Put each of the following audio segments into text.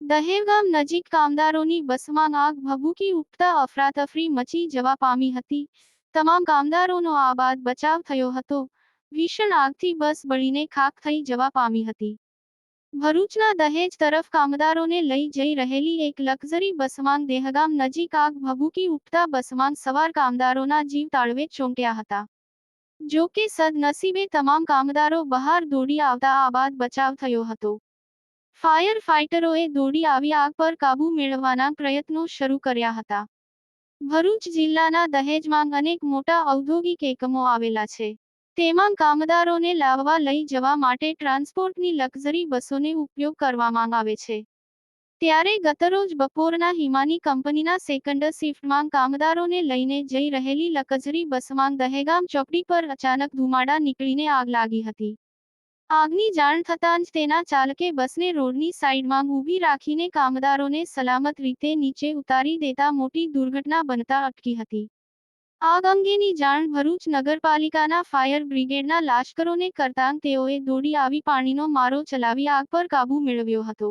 દહેગામ નજીક કામદારોની બસમાં આગ ભભૂકી ઉઠતા અફરાતફરી મચી જવા પામી હતી. તમામ કામદારોનો આબાદ બચાવ થયો હતો. ભીષણ આગથી બસ બળીને ખાખ થઈ જવા પામી હતી. ભરૂચના દહેજ તરફ કામદારોને લઈ જઈ રહેલી એક લક્ઝરી બસમાં દેહગામ નજીક આગ ભભૂકી ઉઠતા બસમાં સવાર કામદારોના જીવ તાળવે ચોંટ્યા હતા. જો કે સદનસીબે તમામ કામદારો બહાર દોડી આવતા આબાદ બચાવ થયો હતો. ફાયર ફાઇટરોએ દોડી આવી આગ પર કાબૂ મેળવવાના પ્રયત્નો શરૂ કર્યા હતા. ભરૂચ જિલ્લાના દહેજમાં અનેક મોટા ઔદ્યોગિક એકમો આવેલા છે. તેમાં કામદારોને લાવવા લઈ જવા માટે ટ્રાન્સપોર્ટની લક્ઝરી બસોને ઉપયોગ કરવામાં આવે છે. ત્યારે ગતરોજ બપોરના હિમાની કંપનીના સેકન્ડ શિફ્ટમાં કામદારોને લઈને જઈ રહેલી લક્ઝરી બસમાં દહેગામ ચોકડી પર અચાનક ધુમાડા નીકળીને આગ લાગી હતી. આગની જાણ થતાં જ તેના ચાલકે બસને રોડની સાઈડમાં ઊભી રાખીને કામદારોને સલામત રીતે નીચે ઉતારી દેતા મોટી દુર્ઘટના બનતા અટકી હતી. આગ અંગેની જાણ ભરૂચ નગરપાલિકાના ફાયર બ્રિગેડના લાશ્કરોને કરતાં તેઓએ દોડી આવી પાણીનો મારો ચલાવી આગ પર કાબૂ મેળવ્યો હતો.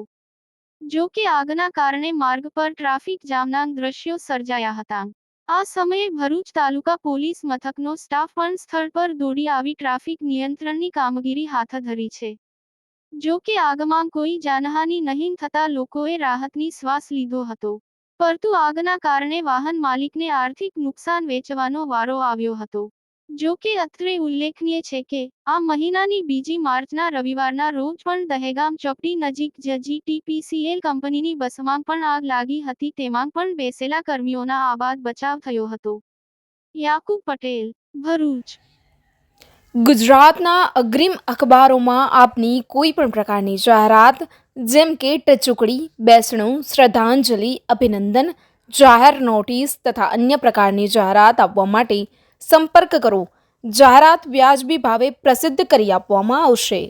જો કે આગના કારણે માર્ગ પર ટ્રાફિક જામના દ્રશ્યો સર્જાયા હતા. આ સમયે ભરૂચ તાલુકા પોલીસ મથકનો સ્ટાફ પણ સ્થળ પર દોડી આવી ટ્રાફિક નિયંત્રણની કામગીરી હાથ ધરી છે. જો કે આગમાં કોઈ જાનહાની નહીં થતા લોકોએ રાહતની શ્વાસ લીધો હતો. પરંતુ આગના કારણે વાહન માલિકને આર્થિક નુકસાન વેચવાનો વારો આવ્યો હતો. જો કે અત્રે ઉલ્લેખનીય છે કે, આ મહિનાની બીજી માર્ચના રવિવારના રોજ પણ દહેગામ ચોકડી નજીક જ જીટીપીસીએલ કંપનીની બસમાં પણ આગ લાગી હતી. તેમાં પણ બેસેલા કર્મીઓના આબાદ બચાવ થયો હતો. યાકુબ પટેલ, ભરૂચ. ગુજરાતના અગ્રીમ અખબારોમાં આપની કોઈ પણ પ્રકારની જાહેરાત, જેમ કે ટચુકડી, બેસણું, શ્રદ્ધાંજલિ, અભિનંદન, જાહેર નોટિસ તથા અન્ય પ્રકારની જાહેરાત આપવા માટે સંપર્ક કરો. જાહેરાત વ્યાજબી ભાવે પ્રસિદ્ધ કરી આપવામાં આવશે.